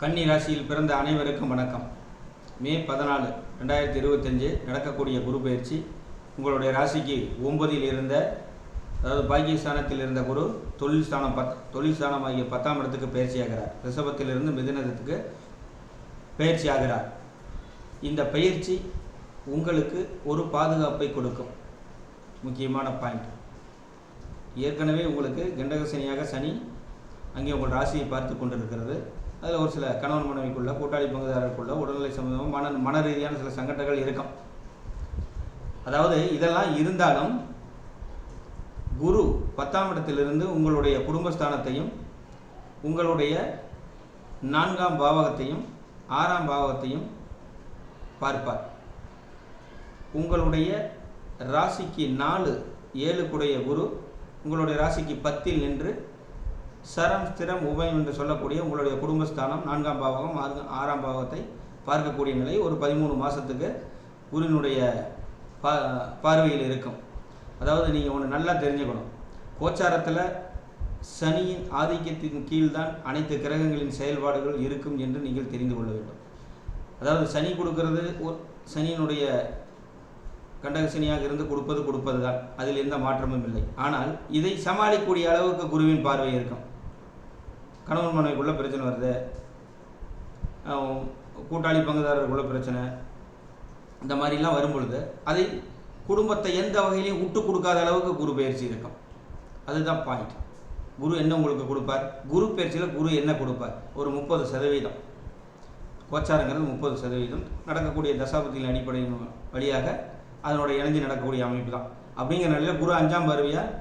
கன்னி ராசியில் பிறந்த அனைவருக்கும் வணக்கம். மே பதினாலு ரெண்டாயிரத்தி இருபத்தஞ்சு நடக்கக்கூடிய குரு பயிற்சி. உங்களுடைய ராசிக்கு ஒன்பதில் இருந்த அதாவது பாக்கியஸ்தானத்தில் இருந்த குரு தொழில் ஸ்தானம் பத் தொழில் ஸ்தானம் ஆகிய பத்தாம் இடத்துக்கு பயிற்சி ஆகிறார். ரிஷபத்திலிருந்து மிதினத்துக்கு பயிற்சி ஆகிறார். இந்த பயிற்சி உங்களுக்கு ஒரு பாதுகாப்பை கொடுக்கும். முக்கியமான பாயிண்ட் ஏற்கனவே உங்களுக்கு கண்டகசனியாக சனி அங்கே உங்கள் ராசியை பார்த்து கொண்டிருக்கிறது. அதில் ஒரு சில கணவன் மனைவிக்குள்ள கூட்டாளி பங்குதாரருக்குள்ள உடல்நிலை சம்பந்தமாக மன மன ரீதியான சில சங்கடங்கள் இருக்கும். அதாவது இதெல்லாம் இருந்தாலும் குரு பத்தாம் இடத்திலிருந்து உங்களுடைய குடும்பஸ்தானத்தையும் உங்களுடைய நான்காம் பாவகத்தையும் ஆறாம் பாவகத்தையும் பார்ப்பார். உங்களுடைய ராசிக்கு நாலு ஏழுக்குடைய குரு உங்களுடைய ராசிக்கு பத்தில் நின்று சரம் ஸ்திரம் உபயம் என்று சொல்லக்கூடிய உங்களுடைய குடும்பஸ்தானம் நான்காம் பாவகம் ஆறாம் பாவகத்தை பார்க்கக்கூடிய நிலை ஒரு பதிமூணு மாதத்துக்கு குருவினுடைய பா பார்வையில் இருக்கும். அதாவது நீங்கள் ஒன்று நல்லா தெரிஞ்சுக்கணும். கோச்சாரத்தில் சனியின் ஆதிக்கத்தின் கீழ்தான் அனைத்து கிரகங்களின் செயல்பாடுகள் இருக்கும் என்று நீங்கள் தெரிந்து கொள்ள வேண்டும். அதாவது சனி கொடுக்கறது சனியினுடைய கண்டக சனியாக இருந்து கொடுப்பது கொடுப்பது தான் அதில் எந்த மாற்றமும் இல்லை. ஆனால் இதை சமாளிக்கக்கூடிய அளவுக்கு குருவின் பார்வை இருக்கும். கணவன் மனைவிக்குள்ளே பிரச்சனை வருது. கூட்டாளி பங்குதாரருக்குள்ள பிரச்சனை. இந்த மாதிரிலாம் வரும் பொழுது அதை குடும்பத்தை எந்த வகையிலையும் விட்டு கொடுக்காத அளவுக்கு குரு பயிற்சி இருக்கும். அதுதான் பாயிண்ட் குரு என்ன உங்களுக்கு கொடுப்பார்? குரு பயிற்சியில் குரு என்ன கொடுப்பார்? ஒரு முப்பது சதவீதம். கோச்சாரங்கிறது முப்பது சதவீதம். நடக்கக்கூடிய தசாபத்தியின் அடிப்படையின் வழியாக அதனோட இணைஞ்சு நடக்கக்கூடிய அமைப்பு தான். அப்படிங்கிற நிலையில் குரு அஞ்சாம் பருவியாக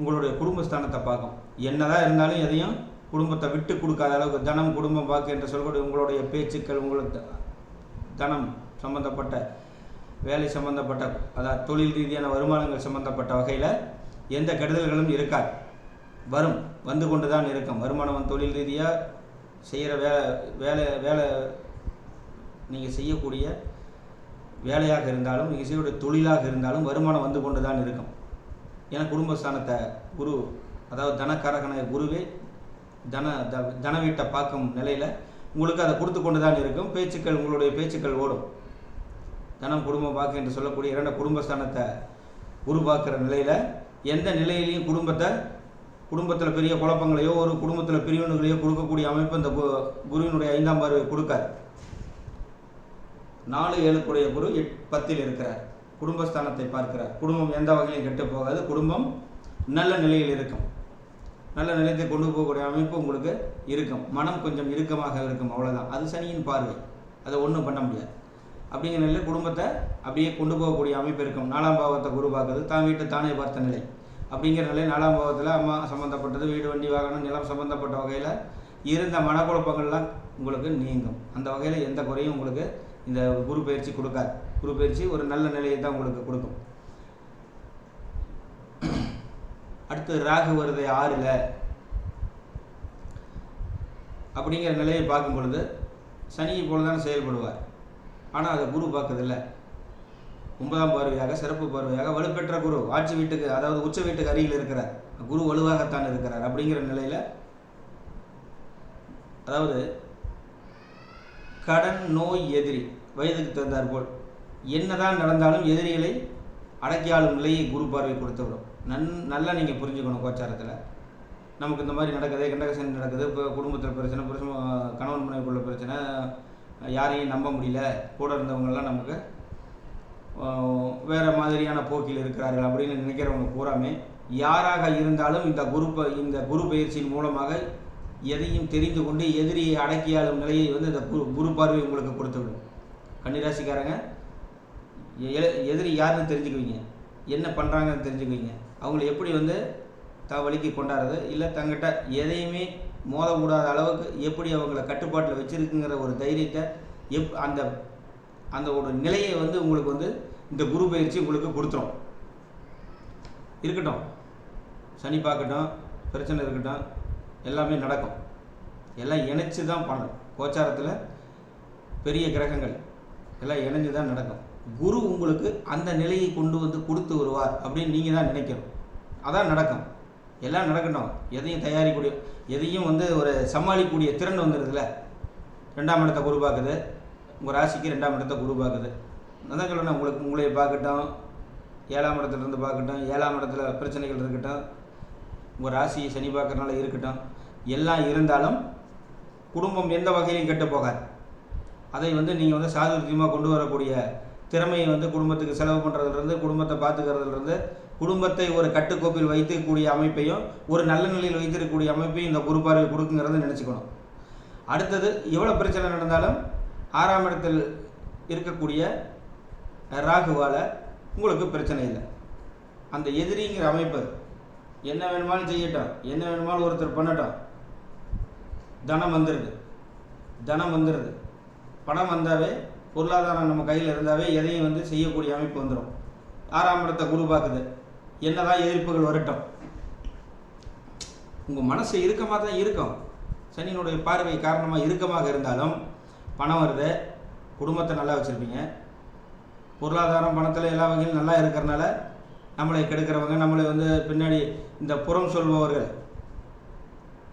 உங்களுடைய குடும்பஸ்தானத்தை பார்க்கும். என்னதான் இருந்தாலும் எதையும் குடும்பத்தை விட்டு கொடுக்காத அளவுக்கு தனம் குடும்பம் வாக்கு என்று சொல்லக்கூடிய உங்களுடைய பேச்சுக்கள் உங்களுக்கு தனம் சம்பந்தப்பட்ட வேலை சம்பந்தப்பட்ட அதாவது தொழில் ரீதியான வருமானங்கள் சம்பந்தப்பட்ட வகையில் எந்த கெடுதல்களும் இருக்காது. வரும் வந்து கொண்டு தான் இருக்கும். வருமானம் தொழில் ரீதியாக செய்கிற வேலை வேலை வேலை நீங்கள் செய்யக்கூடிய வேலையாக இருந்தாலும் நீங்கள் செய்யக்கூடிய தொழிலாக இருந்தாலும் வருமானம் வந்து கொண்டு தான் இருக்கும். ஏன்னா குடும்பஸ்தானத்தை குரு அதாவது தனக்காரகன குருவே தன த தன வீட்டை பார்க்கும் நிலையில் உங்களுக்கு அதை கொடுத்து கொண்டு தான் இருக்கும். பேச்சுக்கள் உங்களுடைய பேச்சுக்கள் ஓடும். தனம் குடும்பம் வாக்கு என்று சொல்லக்கூடிய இரண்டு குடும்பஸ்தானத்தை குரு பார்க்குற நிலையில் எந்த நிலையிலையும் குடும்பத்தை குடும்பத்தில் பெரிய குழப்பங்களையோ ஒரு குடும்பத்தில் பிரிவினைகளையோ கொடுக்கக்கூடிய அமைப்பு இந்த கு- குருவினுடைய ஐந்தாம் பார்வை கொடுக்காது. நாலு ஏழுக்குடைய குரு எட் பத்தில் இருக்கிறார். குடும்பஸ்தானத்தை பார்க்கிறார். குடும்பம் எந்த வகையிலும் கெட்டு போகாது. குடும்பம் நல்ல நிலையில் இருக்கும். நல்ல நிலையத்தை கொண்டு போகக்கூடிய அமைப்பு உங்களுக்கு இருக்கும். மனம் கொஞ்சம் இறுக்கமாக இருக்கும். அவ்வளோதான் அது சனியின் பார்வை. அதை ஒன்றும் பண்ண முடியாது. அப்படிங்கிற நிலையில் குடும்பத்தை அப்படியே கொண்டு போகக்கூடிய அமைப்பு இருக்கும். நாலாம் பாவத்தை குரு பார்க்கறது. தான் வீட்டை தானே பார்த்த நிலை. அப்படிங்கிற நிலை நாலாம் பாவத்தில் அம்மா சம்மந்தப்பட்டது வீடு வண்டி வாகனம் நிலம் சம்மந்தப்பட்ட வகையில் இருந்த மனக்குழப்பங்கள்லாம் உங்களுக்கு நீங்கும். அந்த வகையில் எந்த குறையும் உங்களுக்கு இந்த குரு பயிற்சி கொடுக்காது. குரு பயிற்சி ஒரு நல்ல நிலையை தான் உங்களுக்கு கொடுக்கும். அடுத்து ராகு வருது ஆறில். அப்படிங்கிற நிலையை பார்க்கும் பொழுது சனியை போல தான் செயல்படுவார். ஆனால் அதை குரு பார்க்கறதில்ல. ஒன்பதாம் பார்வையாக சிறப்பு பார்வையாக வலுப்பெற்ற குரு. ஆட்சி வீட்டுக்கு அதாவது உச்ச வீட்டுக்கு அருகில் இருக்கிறார். குரு வலுவாகத்தான் இருக்கிறார் அப்படிங்கிற நிலையில் அதாவது கடன் நோய் எதிரி வயதுக்கு தந்தார் போல் என்னதான் நடந்தாலும் எதிரிகளை அடக்கியாளும் நிலையை குரு பார்வை கொடுத்து விடும் நன் நல்லா நீங்கள் புரிஞ்சுக்கணும் கோச்சாரத்தில். நமக்கு இந்த மாதிரி நடக்குது கண்டகசன் நடக்குது இப்போ குடும்பத்தில் பிரச்சனை பிரச்சனை கணவன் மனைவிக்குள்ள பிரச்சனை யாரையும் நம்ப முடியல கூட இருந்தவங்கெல்லாம் நமக்கு வேறு மாதிரியான போக்கில் இருக்கிறார்கள் அப்படின்னு நினைக்கிறவங்க பூராமே யாராக இருந்தாலும் இந்த குரு ப- இந்த குரு பயிற்சியின் மூலமாக எதையும் தெரிந்து கொண்டு எதிரியை அடக்கியாளும் நிலையை வந்து இந்த குரு குரு பார்வை உங்களுக்கு கொடுத்து விடும் கன்னிராசிக்காரங்க எதிரி யாருன்னு தெரிஞ்சுக்குவீங்க. என்ன பண்ணுறாங்கன்னு தெரிஞ்சுக்குவீங்க. அவங்கள எப்படி வந்து த வழிக்கு கொண்டாடுறது? இல்லை தங்கிட்ட எதையுமே மோதக்கூடாத அளவுக்கு எப்படி அவங்கள கட்டுப்பாட்டில் வச்சுருக்குங்கிற ஒரு தைரியத்தை எப் அந்த அந்த ஒரு நிலையை வந்து உங்களுக்கு வந்து இந்த குரு பயிற்சி உங்களுக்கு கொடுத்துரும். இருக்கட்டும். சனி பார்க்கட்டும் பிரச்சனை இருக்கட்டும் எல்லாமே நடக்கும். எல்லாம் இணைச்சி தான் பண்ணணும். கோச்சாரத்தில் பெரிய கிரகங்கள் எல்லாம் இணைஞ்சு தான் நடக்கும். குரு உங்களுக்கு அந்த நிலையை கொண்டு வந்து கொடுத்து வருவார் அப்படின்னு நீங்கள் தான் நினைக்கணும். அதான் நடக்கும். எல்லாம் நடக்கட்டும். எதையும் தயாரிக்கக்கூடிய எதையும் வந்து ஒரு சமாளிக்கக்கூடிய திறன் வந்துடுதுல ரெண்டாம் இடத்த குரு பார்க்குது. உங்கள் ராசிக்கு ரெண்டாம் இடத்த குரு பார்க்குது. அதான் சொல்லணும் உங்களுக்கு உங்களைய பார்க்கட்டும். ஏழாம் இடத்துலேருந்து பார்க்கட்டும். ஏழாம் இடத்துல பிரச்சனைகள் இருக்கட்டும். உங்கள் ராசி சனி பார்க்குறனால இருக்கட்டும். எல்லாம் இருந்தாலும் குடும்பம் எந்த வகையிலையும் கெட்டு போகாது. அதை வந்து நீங்கள் வந்து சாதுரியமாக கொண்டு வரக்கூடிய திறமையை வந்து குடும்பத்துக்கு செலவு பண்ணுறதுலேருந்து குடும்பத்தை பார்த்துக்கிறதுலேருந்து குடும்பத்தை ஒரு கட்டுக்கோப்பில் வைத்திருக்கக்கூடிய அமைப்பையும் ஒரு நல்ல நிலையில் வைத்திருக்கக்கூடிய அமைப்பையும் இந்த குரு பார்வை கொடுக்குங்கிறத நினச்சிக்கணும். அடுத்தது எவ்வளோ பிரச்சனை நடந்தாலும் ஆறாம் இடத்தில் இருக்கக்கூடிய ராகுவால் உங்களுக்கு பிரச்சனை இல்லை. அந்த எதிரிங்கிற அமைப்பு என்ன வேணுமாலும் செய்யட்டும் என்ன வேணுமாலும் ஒருத்தர் பண்ணட்டும். தனம் வந்துடுது தனம் வந்துடுது பணம் வந்தாவே பொருளாதாரம் நம்ம கையில் இருந்தாவே எதையும் வந்து செய்யக்கூடிய அமைப்பு வந்துடும் ஆறாம் இடத்தை குரு பார்க்குது. என்னதான் எதிர்ப்புகள் வரட்டும். உங்கள் மனசு இறுக்கமாக தான் இருக்கும். சனியினுடைய பார்வை காரணமாக இறுக்கமாக இருந்தாலும் பணம் வருது. குடும்பத்தை நல்லா வச்சுருப்பீங்க. பொருளாதாரம் பணத்தில் எல்லா வகையிலும் நல்லா இருக்கிறனால நம்மளை கெடுக்கிறவங்க நம்மளை வந்து பின்னாடி இந்த புறம் சொல்பவர்கள்.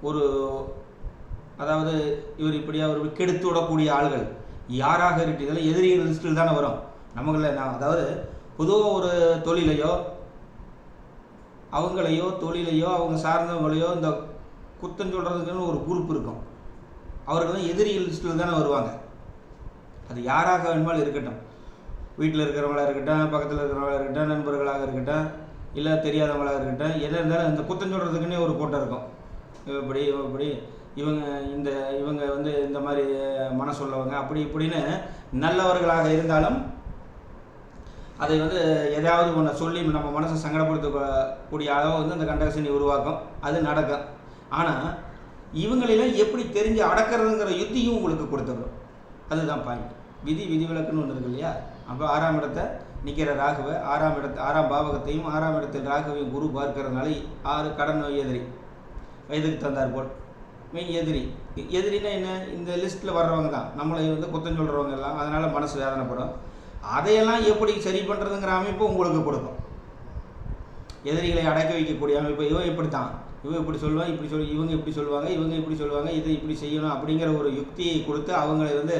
ஒரு அதாவது இவர் இப்படியாக ஒரு கெடுத்து விடக்கூடிய ஆள்கள். யாராக இருக்கீங்களோ எதிரிகள் லிஸ்ட்டில் தானே வரும். நமக்குள்ள நான் அதாவது பொதுவாக ஒரு தொழிலையோ அவங்களையோ தொழிலையோ அவங்க சார்ந்தவங்களையோ இந்த குத்தம் சொல்கிறதுக்குன்னு ஒரு குரூப் இருக்கும். அவர்கள் தான் எதிரிகள் லிஸ்ட்டில் தானே வருவாங்க. அது யாராக வேணுமாலும் இருக்கட்டும். வீட்டில் இருக்கிறவங்களா இருக்கட்டும் பக்கத்தில் இருக்கிறவங்களா இருக்கட்டும் நண்பர்களாக இருக்கட்டும் இல்லை தெரியாதவங்களாக இருக்கட்டும் எதாக இருந்தாலும் இந்த குத்தம் சொல்கிறதுக்குன்னே ஒரு கூட்டம் இருக்கும். இப்படி இப்படி. இவங்க இந்த இவங்க வந்து இந்த மாதிரி மனசு உள்ளவங்க அப்படி இப்படின்னு நல்லவர்களாக இருந்தாலும் அதை வந்து எதாவது ஒன்று சொல்லி நம்ம மனசை சங்கடப்படுத்தக்கூடிய அளவு வந்து அந்த கண்டகசனி உருவாக்கும். அது நடக்கும். ஆனால் இவங்களெல்லாம் எப்படி தெரிஞ்சு அடக்கிறதுங்கிற யுத்தியும் உங்களுக்கு கொடுத்துடும். அதுதான் பாயிண்ட் விதி விதிவிலக்குன்னு ஒன்று இருக்கு இல்லையா? அப்போ ஆறாம் இடத்தை நிற்கிற ராகுவை ஆறாம் இடத்து ஆறாம் பாவகத்தையும் ஆறாம் இடத்தில் ராகுவையும் குரு பார்க்கறதுனால ஆறு கடன் நோய் எதிரி வயதுக்கு தந்தார் போல். மெயின் எதிரி. எதிரினா என்ன? இந்த லிஸ்ட்டில் வர்றவங்க தான். நம்மளை வந்து குத்தம் சொல்கிறவங்க எல்லாம். அதனால் மனசு வேதனைப்படும். அதையெல்லாம் எப்படி சரி பண்ணுறதுங்கிற அமைப்பு உங்களுக்கு கொடுக்கும். எதிரிகளை அடக்கி வைக்கக்கூடிய அமைப்பு. இவன் இப்படி தான் இவன் இப்படி சொல்லுவான் இப்படி சொல்லி இவங்க இப்படி சொல்லுவாங்க இவங்க இப்படி சொல்லுவாங்க இதை இப்படி செய்யணும் அப்படிங்கிற ஒரு யுக்தியை கொடுத்து அவங்களை வந்து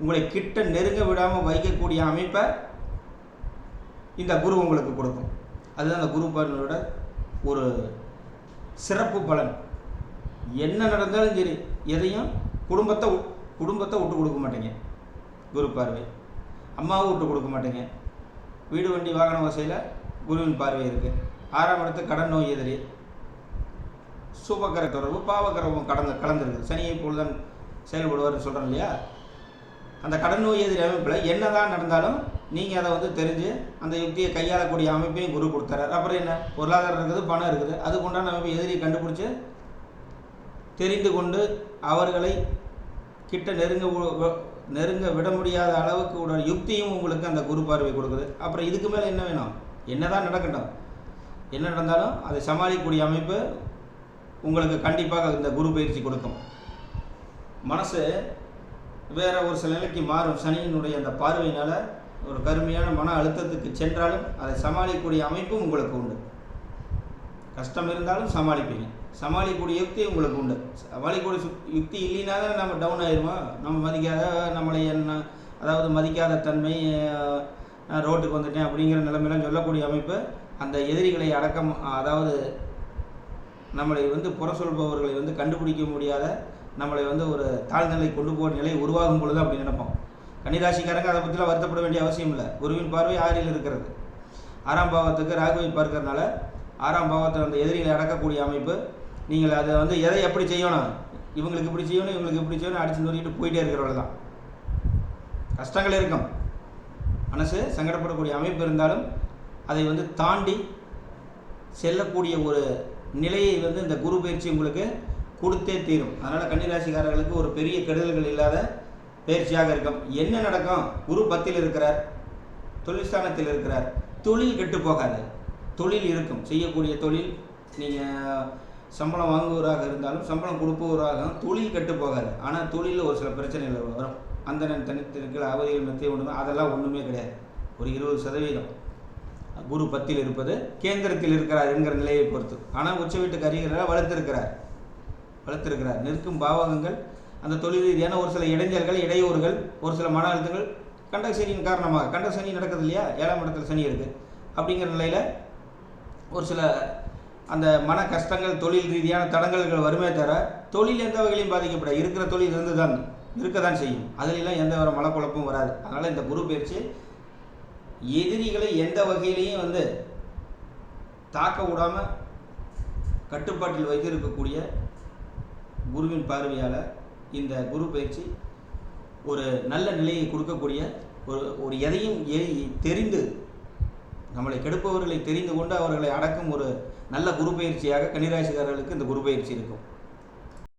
உங்களை கிட்ட நெருங்க விடாமல் வைக்கக்கூடிய அமைப்பை இந்த குரு உங்களுக்கு கொடுக்கும். அதுதான் அந்த குரு பலனோட ஒரு சிறப்பு பலன். என்ன நடந்தாலும் சரி எதையும் குடும்பத்தை குடும்பத்தை விட்டு கொடுக்க மாட்டேங்க. குரு பார்வை. அம்மாவை விட்டு கொடுக்க மாட்டீங்க. வீடு வண்டி வாகன வசையில் குருவின் பார்வை இருக்குது ஆறாம் இடத்து கடன் நோய் எதிரி. சுபக்கர தொடர்பு பாவக்கரவும் கடந்து கலந்துருக்கு. சனியை போல் செயல்படுவார்னு சொல்கிறேன் இல்லையா? அந்த கடன் நோய் எதிரி அமைப்பில் என்னதான் நடந்தாலும் நீங்கள் அதை வந்து தெரிஞ்சு அந்த யுக்தியை கையாளக்கூடிய அமைப்பையும் குரு கொடுத்துறாரு. அப்புறம் என்ன? பொருளாதாரம் இருக்குது பணம் இருக்குது. அதுக்கு உண்டான அமைப்பு எதிரியை கண்டுபிடிச்சி தெரிந்து கொண்டு அவர்களை கிட்ட நெருங்க நெருங்க விட முடியாத அளவுக்கு உடைய யுக்தியும் உங்களுக்கு அந்த குரு பார்வை கொடுக்குது. அப்புறம் இதுக்கு மேலே என்ன வேணும்? என்னதான் நடக்கட்டும். என்ன நடந்தாலும் அதை சமாளிக்கக்கூடிய அமைப்பு உங்களுக்கு கண்டிப்பாக இந்த குரு பயிற்சி கொடுக்கும். மனசு வேற ஒரு சில நிலைக்கு மாறும். சனியினுடைய அந்த பார்வையினால் ஒரு கருமையான மன அழுத்தத்துக்கு சென்றாலும் அதை சமாளிக்கக்கூடிய அமைப்பும் உங்களுக்கு உண்டு. கஷ்டம் இருந்தாலும் சமாளிப்பீங்க. சமாளிக்கக்கூடிய யுக்தி உங்களுக்கு உண்டு. சமாளிக்கக்கூடிய யுக்தி இல்லைனா தான் நம்ம டவுன் ஆயிடுவோம் நம்ம மதிக்காத நம்மளை என்ன அதாவது மதிக்காத தன்மை ரோட்டுக்கு வந்துட்டேன் அப்படிங்கிற நிலைமையெல்லாம் சொல்லக்கூடிய அமைப்பு அந்த எதிரிகளை அடக்கம் அதாவது நம்மளை வந்து புற சொல்பவர்களை வந்து கண்டுபிடிக்க முடியாத நம்மளை வந்து ஒரு தாழ்நிலை கொண்டு போகிற நிலை உருவாகும் பொழுது அப்படி நினைப்போம். கன்னிராசிக்காரங்க அதை பற்றிலாம் வருத்தப்பட வேண்டிய அவசியம் இல்லை. குருவின் பார்வை ஆறில் இருக்கிறது. ஆறாம் பாவத்துக்கு ராகுவை பார்க்கறதுனால ஆறாம் பாவத்தை அந்த எதிரிகளை அடக்கக்கூடிய அமைப்பு நீங்கள் அதை வந்து எதை எப்படி செய்யணும்? இவங்களுக்கு இப்படி செய்யணும் இவங்களுக்கு இப்படி செய்யணும் அடிச்சு நொறிக்கிட்டு போயிட்டே இருக்கிறவங்க தான். கஷ்டங்கள் இருக்கும். மனசு சங்கடப்படக்கூடிய அமைப்பு இருந்தாலும் அதை வந்து தாண்டி செல்லக்கூடிய ஒரு நிலையை வந்து இந்த குரு பயிற்சி உங்களுக்கு கொடுத்தே தீரும். அதனால் கன்னிராசிக்காரர்களுக்கு ஒரு பெரிய கெடுதல்கள் இல்லாத பயிற்சியாக இருக்கும். என்ன நடக்கும்? குரு பத்தில் இருக்கிறார் தொழில்ஸ்தானத்தில் இருக்கிறார். தொழில் கெட்டு போகாது. தொழில் இருக்கும். செய்யக்கூடிய தொழில் நீங்கள் சம்பளம் வாங்குவராக இருந்தாலும் சம்பளம் கொடுப்பவராக தொழில் கெட்டு போகாது. ஆனால் தொழிலில் ஒரு சில பிரச்சனைகள் வரும். அந்த தனித்திருக்கிற அவதிகள் மத்திய ஒன்றுமே அதெல்லாம் ஒன்றுமே கிடையாது. ஒரு இருபது சதவீதம். குரு பத்தில் இருப்பது கேந்திரத்தில் இருக்கிறார் என்கிற நிலையை பொறுத்து. ஆனால் உச்ச வீட்டுக்கு அறிகிறார் வளர்த்திருக்கிறார். வளர்த்திருக்கிறார். நிற்கும் பாவகங்கள் அந்த தொழில் ரீதியான ஒரு சில இடைஞ்சல்கள் இடையூறுகள் ஒரு சில மன அழுத்தங்கள் கண்ட சனியின் காரணமாக கண்ட சனி நடக்குது இல்லையா? ஏழாம் இடத்துல சனி இருக்குது அப்படிங்கிற நிலையில் ஒரு சில அந்த மன கஷ்டங்கள் தொழில் ரீதியான தடங்கல்கள் வருமே தவிர தொழில் எந்த வகையிலையும் பாதிக்கப்பட இருக்கிற தொழில் இருந்து தான் இருக்க தான் செய்யும். அதிலெல்லாம் எந்த ஒரு மனக்குழப்பமும் வராது. அதனால் இந்த குரு பயிற்சி எதிரிகளை எந்த வகையிலையும் வந்து தாக்க விடாமல் கட்டுப்பாட்டில் வைத்திருக்கக்கூடிய குருவின் பார்வையால் இந்த குரு பயிற்சி ஒரு நல்ல நிலையை கொடுக்கக்கூடிய ஒரு ஒரு எதையும் எ- தெரிந்து நம்மளை கெடுப்பவர்களை தெரிந்து கொண்டு அவர்களை அடக்கும் ஒரு நல்ல குரு பயிற்சியாக கன்னிராசிக்காரர்களுக்கு இந்த குரு பயிற்சி இருக்கும்.